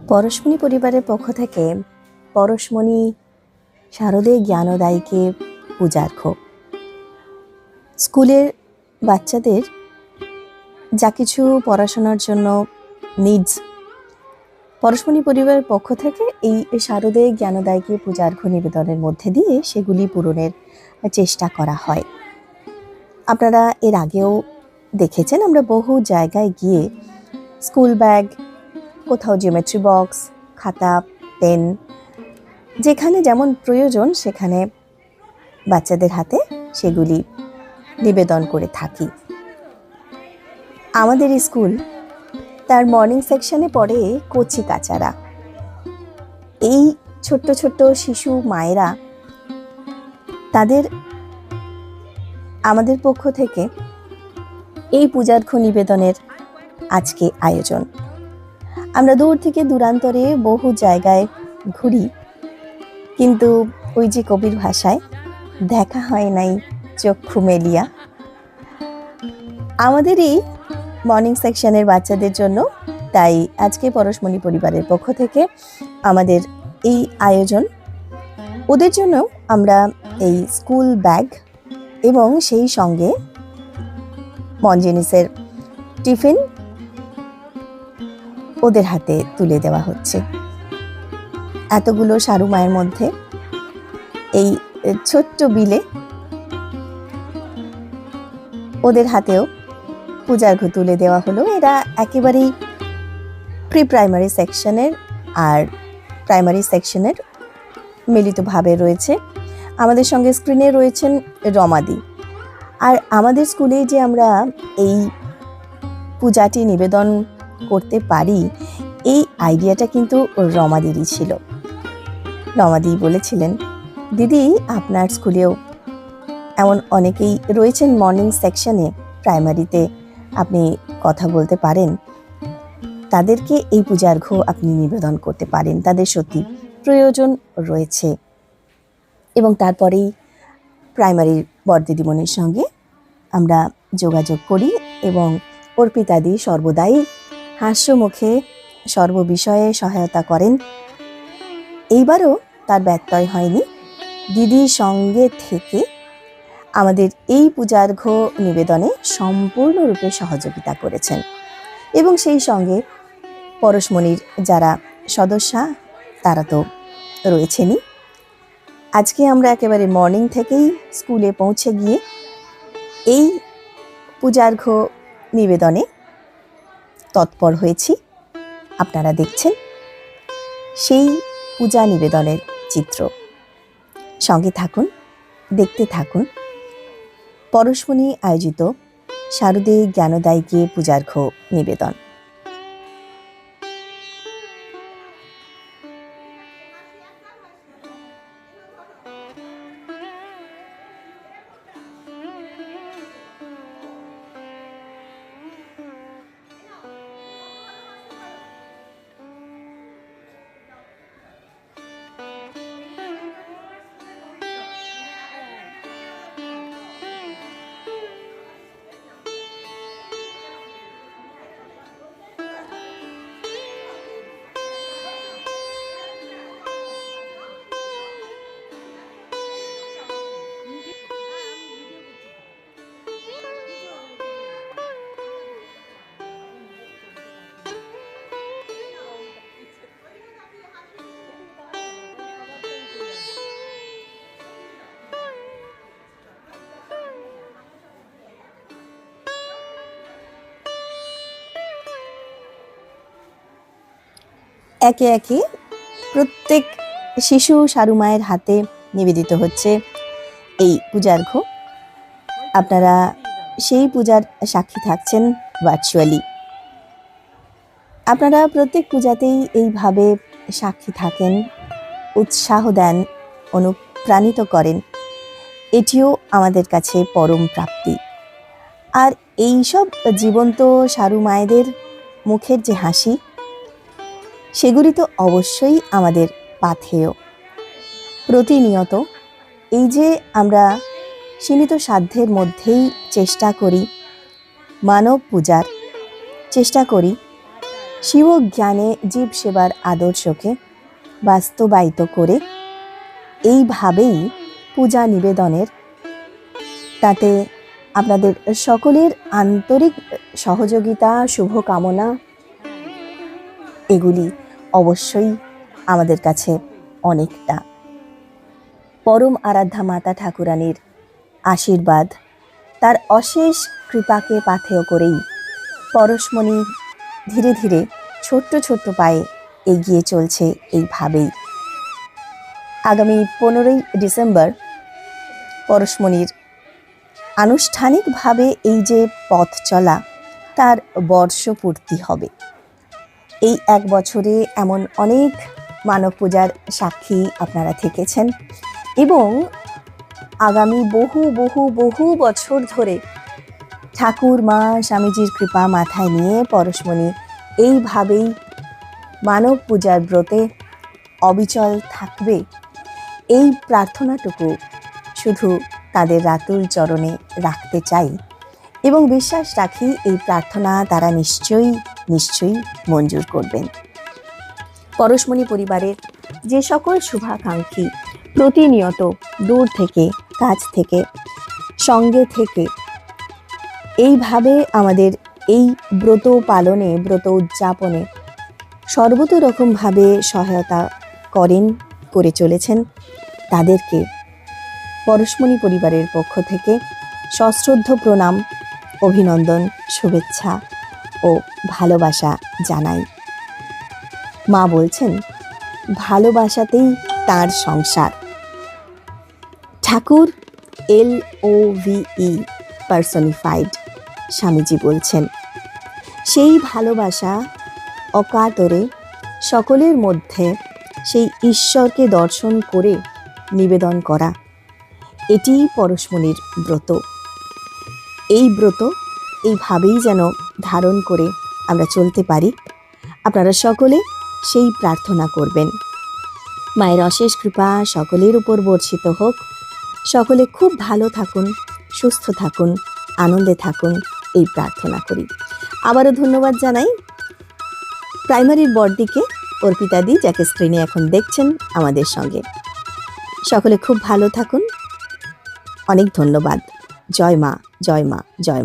পরশমণি পরিবারের পক্ষ থেকে পরশমণি শারদে জ্ঞানদায়ীকে পূজার্ঘ স্কুলের বাচ্চাদের যা কিছু পড়াশোনার জন্য নিডস পরশমণি পরিবারের পক্ষ থেকে এই শারদে জ্ঞানদায়ীকে পূজার্ঘ নিবেদনের মধ্যে দিয়ে সেগুলি পূরণের চেষ্টা করা হয়। আপনারা এর আগেও দেখেছেন, আমরা বহু জায়গায় গিয়ে স্কুল ব্যাগ কোথাও জিওমেট্রি বক্স খাতা পেন যেখানে যেমন প্রয়োজন সেখানে বাচ্চাদের হাতে সেগুলি নিবেদন করে থাকি। আমাদের স্কুল তার মর্নিং সেকশনে পড়ে কচি কাচারা। এই ছোট্ট ছোট্ট শিশু মায়েরা তাদের, আমাদের পক্ষ থেকে এই পূজার্ঘ নিবেদনের আজকে আয়োজন। আমরা দূর থেকে দূরান্তরে বহু জায়গায় ঘুরি। কিন্তু ওই যে কবির ভাষায়, দেখা হয় নাই চক্ষু মেলিয়া। আমাদের এই মর্নিং সেকশনের বাচ্চাদের জন্য, তাই আজকে পরশমণি পরিবারের পক্ষ থেকে আমাদের এই আয়োজন। ওদের জন্য আমরা এই স্কুল ব্যাগ এবং সেই সঙ্গে মঞ্জেনিসের টিফিন ওদের হাতে তুলে দেওয়া হচ্ছে। এতগুলো সারু মায়ের মধ্যে এই ছোট্ট বিলে ওদের হাতেও পূজার্ঘ তুলে দেওয়া হলো। এরা একেবারেই প্রি প্রাইমারি সেকশনের আর প্রাইমারি সেকশনের মিলিতভাবে রয়েছে। আমাদের সঙ্গে স্ক্রিনে রয়েছেন রমাদি। আর আমাদের স্কুলে যে আমরা এই পূজাটি নিবেদন করতে পারি, এই আইডিয়াটা কিন্তু রমাদিরই ছিল। রমাদি বলেছিলেন, দিদি, আপনার স্কুলেও এমন অনেকেই রয়েছেন মর্নিং সেকশনে প্রাইমারিতে আপনি কথা বলতে পারেন। তাদেরকে এই পূজার পূজার্ঘ আপনি নিবেদন করতে পারেন। তাদের সত্যি প্রয়োজন রয়েছে। এবং তারপরেই প্রাইমারির বরদিদিমণির সঙ্গে আমরা যোগাযোগ করি এবং অর্পিতাদি সর্বদাই হাস্যমুখে সর্ববিষয়ে সহায়তা করেন। এইবারও তার ব্যত্যয় হয়নি। দিদির সঙ্গে থেকে আমাদের এই পূজার্ঘ নিবেদনে সম্পূর্ণরূপে সহযোগিতা করেছেন এবং সেই সঙ্গে পরশমণির যারা সদস্যা, তারা তো রয়েছেনই। আজকে আমরা একেবারে মর্নিং থেকেই স্কুলে পৌঁছে গিয়ে এই পূজার্ঘ নিবেদনে তৎপর হয়েছি। আপনারা দেখছেন সেই পূজা নিবেদনের চিত্র। সঙ্গে থাকুন, দেখতে থাকুন। পরশমণি আয়োজিত শারদে জ্ঞানদায়ীকে পূজার্ঘ নিবেদন। একে একে প্রত্যেক শিশু সারু মায়ের হাতে নিবেদিত হচ্ছে এই পূজার পূজার্ঘ। আপনারা সেই পূজার সাক্ষী থাকছেন ভার্চুয়ালি। আপনারা প্রত্যেক পূজাতেই এইভাবে সাক্ষী থাকেন, উৎসাহ দেন, অনুপ্রাণিত করেন। এটিও আমাদের কাছে পরম প্রাপ্তি। আর এই সব জীবন্ত সারু মায়েদের মুখের যে হাসি সেগুলি তো অবশ্যই আমাদের পাথেয়। প্রতিনিয়ত এই যে আমরা সীমিত সাধ্যের মধ্যেই চেষ্টা করি, মানব পূজার চেষ্টা করি, শিব জ্ঞানে জীব সেবার আদর্শকে বাস্তবায়িত করে এইভাবেই পূজা নিবেদনের, তাতে আপনাদের সকলের আন্তরিক সহযোগিতা, শুভকামনা, এগুলি অবশ্যই আমাদের কাছে অনেকটা। পরম আরাধ্যা মাতা ঠাকুরানীর আশীর্বাদ, তার অশেষ কৃপাকে পাথেয় করেই পরশমণি ধীরে ধীরে ছোট্ট ছোট্ট পায়ে এগিয়ে চলছে এইভাবেই। আগামী পনেরোই ডিসেম্বর পরশমণির আনুষ্ঠানিকভাবে এই যে পথ চলা, তার বর্ষপূর্তি হবে। এই এক বছরে এমন অনেক মানব পূজার সাক্ষী আপনারা থেকেছেন এবং আগামী বহু বহু বহু বছর ধরে ঠাকুর, মা, স্বামীজির কৃপা মাথায় নিয়ে পরশমণি এইভাবেই মানব পূজার ব্রতে অবিচল থাকবে। এই প্রার্থনাটুকু শুধু তাদের রাতুল চরণে রাখতে চাই এবং বিশ্বাস রাখি এই প্রার্থনা তারা নিশ্চয়ই নিশ্চয়ই মঞ্জুর করবেন। পরশমণি পরিবারের যে সকল শুভাকাঙ্ক্ষী প্রতিনিয়ত দূর থেকে কাজ থেকে, সঙ্গে থেকে, এইভাবে আমাদের এই ব্রত পালনে, ব্রত উদযাপনে সর্বত রকমভাবে সহায়তা করেন, করে চলেছেন তাদেরকে পরশমণি পরিবারের পক্ষ থেকে সশ্রদ্ধ প্রণাম, অভিনন্দন, শুভেচ্ছা। ও ভালোবাসা জানাই মা বলছেন, ভালোবাসাতেই তার সংসার। ঠাকুর এল ও ভিই পার্সনিফাইড স্বামীজি বলছেন। সেই ভালোবাসা অকাতরে সকলের মধ্যে সেই ঈশ্বরকে দর্শন করে নিবেদন করা, এটিই পরশমণির ব্রত। এই ব্রত এইভাবেই যেন ধারণ করে আমরা চলতে পারি। আপনারা সকলে সেই প্রার্থনা করবেন। মায়ের অশেষ কৃপা সকলের উপর বর্ষিত হোক। সকলে খুব ভালো থাকুন, সুস্থ থাকুন, আনন্দে থাকুন এই প্রার্থনা করি। আবারও ধন্যবাদ জানাই প্রাইমারির বড়দিকে অর্পিতাদি, যাকে স্ক্রিনে এখন দেখছেন আমাদের সঙ্গে। সকলে খুব ভালো থাকুন। অনেক ধন্যবাদ। জয় মা জয় মা, জয়